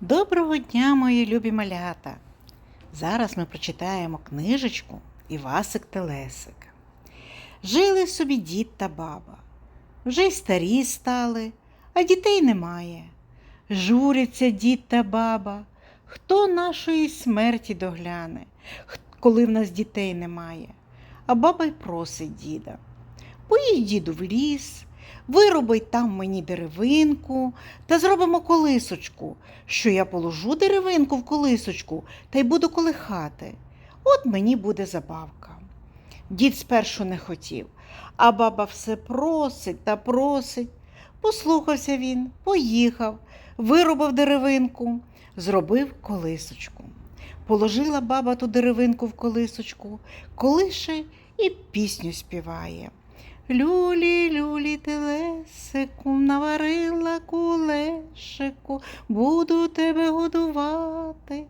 Доброго дня, мої любі малята! Зараз ми прочитаємо книжечку Івасик Телесик. Жили собі дід та баба. Вже й старі стали, а дітей немає. Журяться дід та баба. Хто нашої смерті догляне, коли в нас дітей немає? А баба й просить діда. Поїдь, діду, в ліс, вируби там мені деревинку та зробимо колисочку, що я положу деревинку в колисочку та й буду колихати. От мені буде забавка. Дід спершу не хотів, а баба все просить та просить. Послухався він, поїхав, вирубав деревинку, зробив колисочку. Положила баба ту деревинку в колисочку, колише і пісню співає. Люлі, люлі, телесику, наварила кулешику, буду тебе годувати.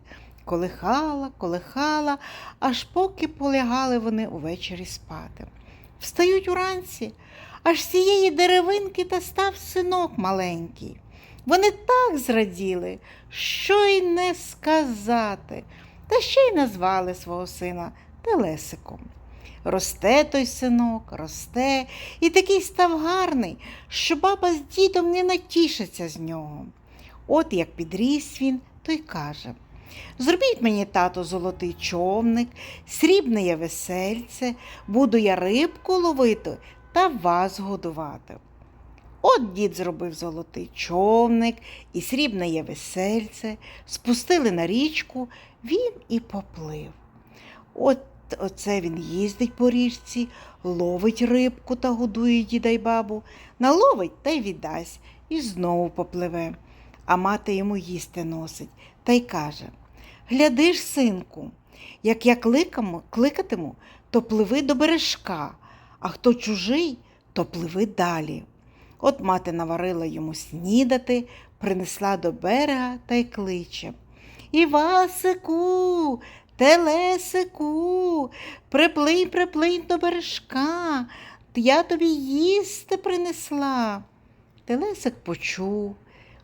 Колихала, колихала, аж поки полягали вони увечері спати. Встають уранці, аж цієї деревинки та став синок маленький. Вони так зраділи, що й не сказати, та ще й назвали свого сина Телесиком. Росте той синок, росте, і такий став гарний, що баба з дідом не натішиться з нього. От як підріс він, то й каже Зробіть мені, тато, золотий човник, срібне я весельце, буду я рибку ловити та вас годувати. От дід зробив золотий човник і срібне є весельце, спустили на річку, він і поплив. От оце він їздить по річці, ловить рибку та годує діда й бабу, наловить та й віддасть, і знову попливе. А мати йому їсти носить та й каже Гляди ж, синку, як я кликам, кликатиму, то пливи до бережка, а хто чужий, то пливи далі. От мати наварила йому снідати, принесла до берега та й кличе. Івасику, телесику, приплинь, приплинь до бережка, я тобі їсти принесла. Телесик почув.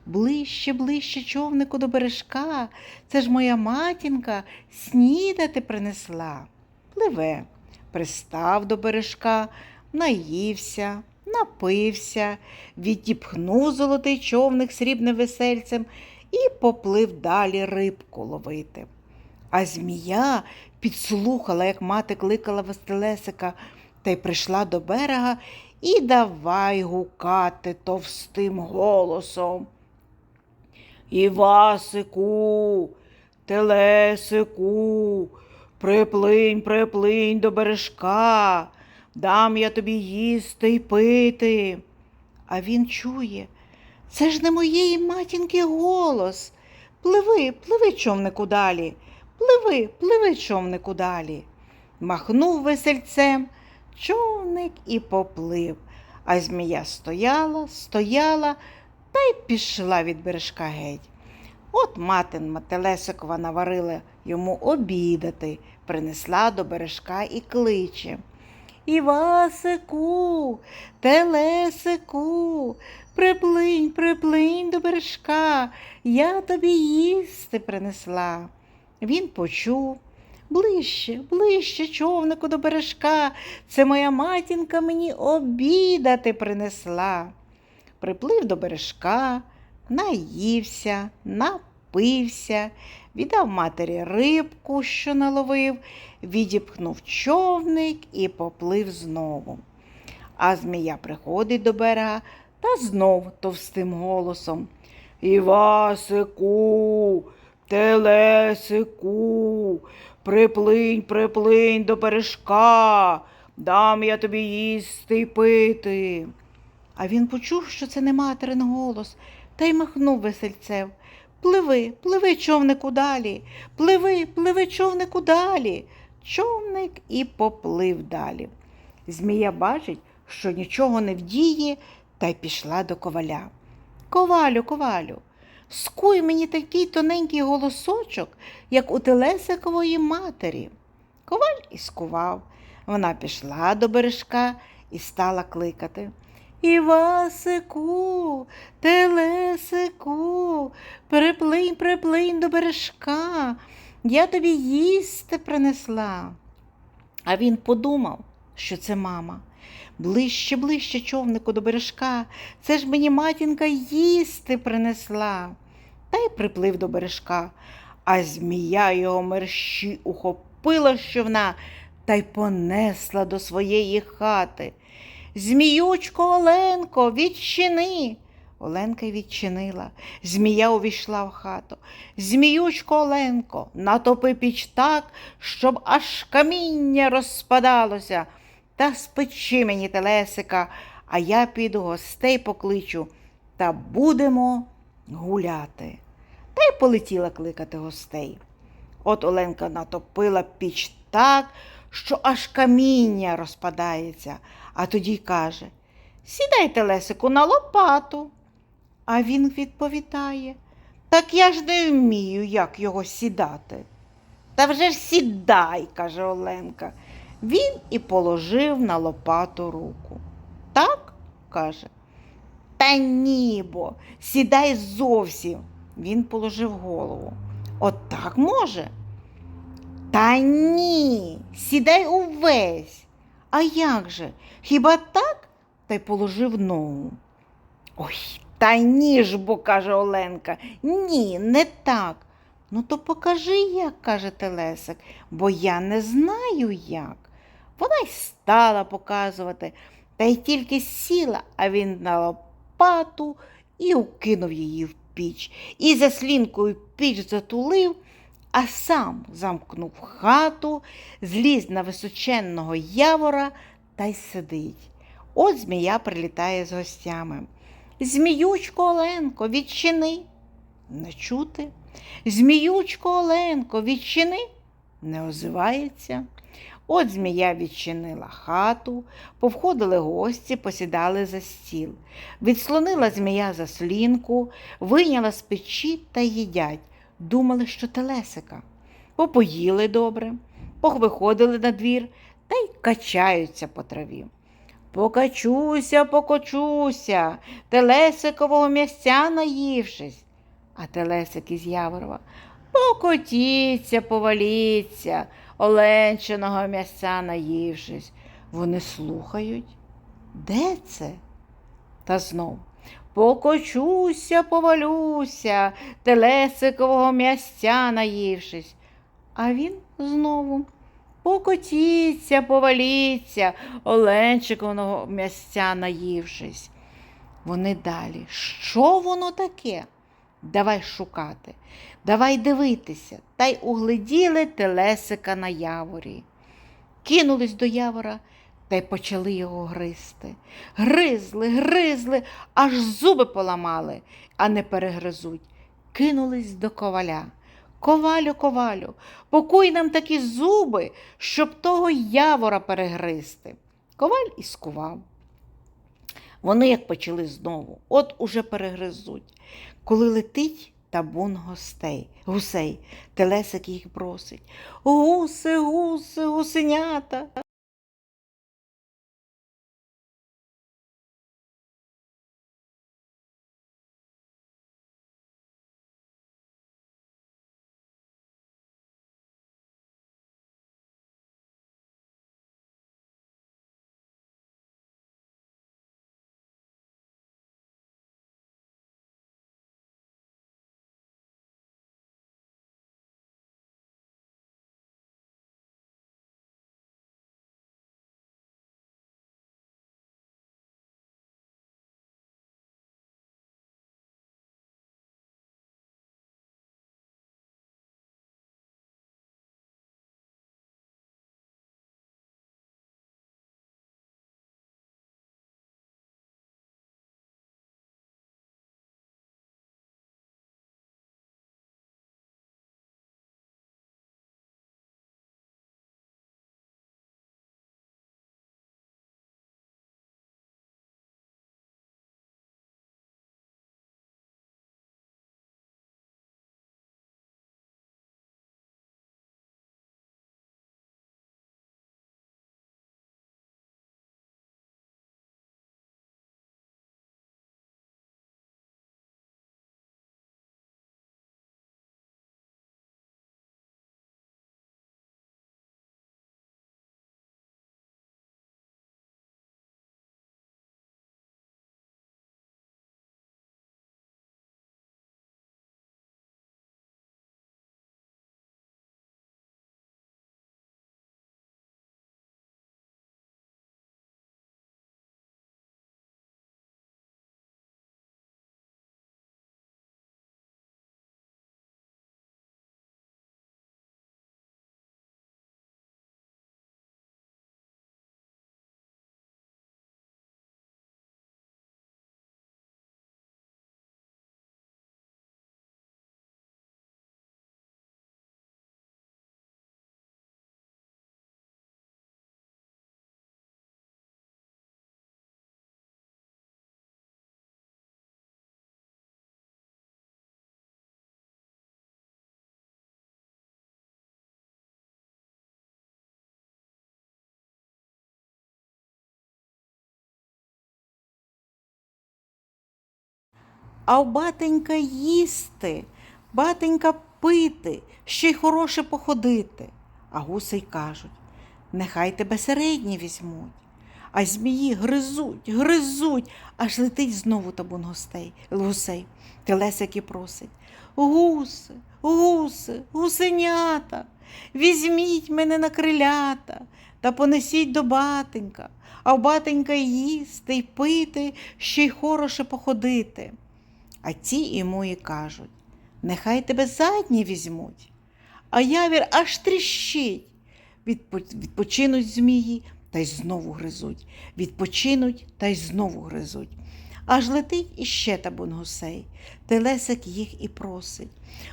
Ближче, ближче човнику до бережка. Це ж моя матінка снідати принесла. Пливе, пристав до бережка, наївся, напився, відіпхнув золотий човник срібним весельцем і поплив далі рибку ловити. А змія підслухала, як мати кликала Вестелесика, та й прийшла до берега і давай гукати товстим голосом. Івасику, телесику, приплинь, приплинь до бережка, дам я тобі їсти й пити. А він чує, це ж не моєї матінки голос. Пливи, пливи, човнику далі, пливи, пливи, човнику далі. Махнув весельцем, човник і поплив, а змія стояла, стояла та й пішла від бережка геть. От матин Мателесикова наварила йому обідати, принесла до бережка і кличе. Івасику, телесику, приплинь, приплинь до бережка, я тобі їсти принесла. Він почув. Ближче, ближче, човнику до бережка, це моя матінка мені обідати принесла. Приплив до бережка, наївся, напився, віддав матері рибку, що наловив, відіпхнув човник і поплив знову. А змія приходить до берега та знов товстим голосом. Івасику, телесику, приплинь, приплинь до бережка, дам я тобі їсти й пити. А він почув, що це не материн голос, та й махнув весельцем. Пливи, пливи, човнику далі, пливи, пливи, човнику далі. Човник і поплив далі. Змія бачить, що нічого не вдіє, та й пішла до коваля. Ковалю, ковалю, скуй мені такий тоненький голосочок, як у телесикової матері. Коваль і скував. Вона пішла до бережка і стала кликати. Івасику, телесику, приплинь, приплинь до бережка, я тобі їсти принесла. А він подумав, що це мама. Ближче, ближче човнику до бережка, це ж мені матінка їсти принесла. Та й приплив до бережка, а змія його мерщі ухопила з човна та й понесла до своєї хати. Зміючко Оленко, відчини. Оленка й відчинила. Змія увійшла в хату. Зміючко Оленко, натопи піч так, щоб аж каміння розпадалося. Та спечи мені телесика, а я піду гостей покличу та будемо гуляти. Та й полетіла кликати гостей. От Оленка натопила піч так, що аж каміння розпадається, а тоді каже Сідайте, Лесику, на лопату. А він відповідає Так я ж не вмію, як його сідати. Та вже ж сідай, каже Оленка. Він і положив на лопату руку. Так? каже. Та ні, бо сідай зовсім. Він положив голову. От так може? Та ні, сідай увесь. А як же? Хіба так? Та й положив ногу. Ой, та ні ж бо, каже Оленка. Ні, не так. Ну, то покажи, як, каже Телесик, бо я не знаю як. Вона й стала показувати, та й тільки сіла, а він на лопату і укинув її в піч, і заслінкою піч затулив, а сам замкнув хату, зліз на височенного явора та й сидить. От змія прилітає з гостями. Зміючко Оленко, відчини. Не чути. Зміючко Оленко, відчини, не озивається. От змія відчинила хату, повходили гості, посідали за стіл. Відслонила змія заслінку, вийняла з печі та їдять. Думали, що телесика. Попоїли добре, повиходили на двір та й качаються по траві. Покачуся, покочуся, телесикового м'ясця наївшись. А телесик із Яворова покотіться, поваліться, оленчиного м'ясця наївшись. Вони слухають. Де це? Та знов покочуся, повалюся, телесикового м'ясця наївшись. А він знову покотіться, поваліться, оленчикового м'ясця наївшись. Вони далі. Що воно таке? Давай шукати, давай дивитися, та й угледіли телесика на яворі. Кинулись до явора та й почали його гризти. Гризли, гризли, аж зуби поламали, а не перегризуть. Кинулись до коваля. Ковалю, ковалю, покуй нам такі зуби, щоб того явора перегризти. Коваль і скував. Вони як почали знову, от уже перегризуть. Коли летить табун гостей, гусей, телесик їх просить. Гуси, гуси, гусенята. А в батенька їсти, батенька пити, ще й хороше походити. А гуси й кажуть, нехай тебе середні візьмуть. А змії гризуть, гризуть, аж летить знову табун гостей, гусей. Телесик просить. Гуси, гуси, гусенята, візьміть мене на крилята та понесіть до батенька, а в батенька їсти й пити, ще й хороше походити. А ті йому і кажуть, нехай тебе задні візьмуть, а явір аж тріщить. Відпо- Відпочинуть змії та й знову гризуть, відпочинуть та й знову гризуть. Аж летить іще табун гусей. Телесик їх і просить.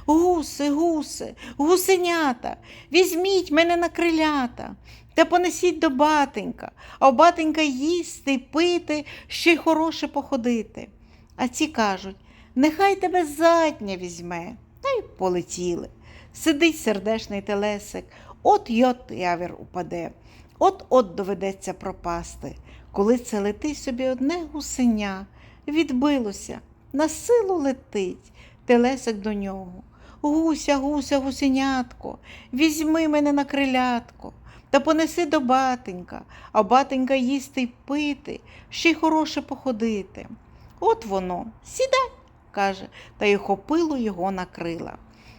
Гуси, гуси, гусенята, візьміть мене на крилята та понесіть до батенька, а у батенька їсти пити, ще й хороше походити. А ці кажуть, нехай тебе задня візьме, та й полетіли. Сидить сердешний телесик, от й от явір упаде, от-от доведеться пропасти. Коли це летить собі одне гусеня, відбилося, на силу летить, телесик до нього. Гуся, гуся, гусенятко, візьми мене на крилятко та понеси до батенька, а батенька їсти й пити, ще й хороше походити. От воно, сідай, каже, та й охопило його на крила.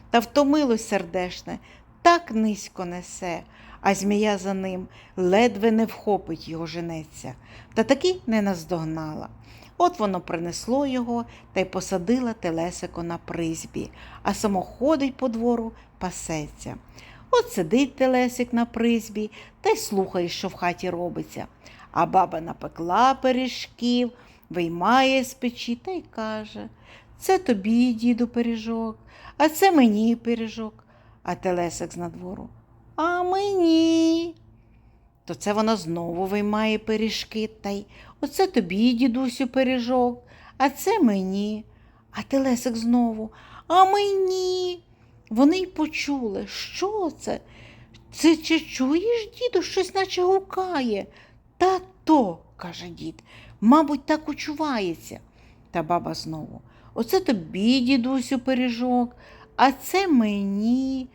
Та втомилось сердешне, так низько несе, а змія за ним ледве не вхопить його женеться, та таки не наздогнала. От воно принесло його та й посадила телесико на призбі, а само ходить по двору, пасеться. От сидить телесик на призбі та й слухає, що в хаті робиться. А баба напекла пиріжків, виймає з печі та й каже Це тобі, діду, пиріжок, а це мені пиріжок. А телесик з надвору. А мені. То це вона знову виймає пиріжки та й оце тобі, дідусю, пиріжок, а це мені. А телесик знову, а мені. Вони й почули, що це? Це чи чуєш, діду, щось наче гукає? Та то, каже дід, мабуть, так учувається. Та баба знову. Оце тобі, дідусю, пиріжок, а це мені,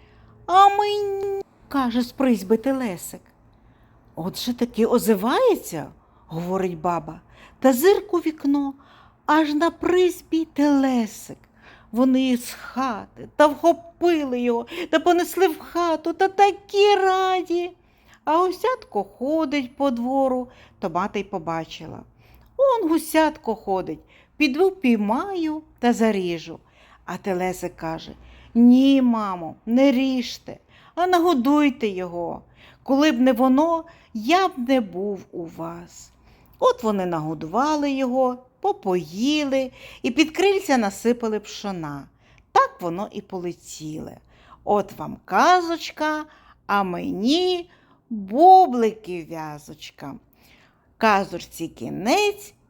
а мені, каже з призьби телесик. Отже таки озивається, говорить баба, та зирк у вікно, аж на призбі телесик. Вони з хати та вхопили його та понесли в хату та такі раді. А гусятко ходить по двору, то мати й побачила. Он гусятко ходить, піду піймаю та заріжу. А телесик каже Ні, мамо, не ріжте, а нагодуйте його. Коли б не воно, я б не був у вас. От вони нагодували його, попоїли і під крильця насипали пшона. Так воно і полетіле. От вам казочка, а мені бублики в'язочка. Казочці кінець,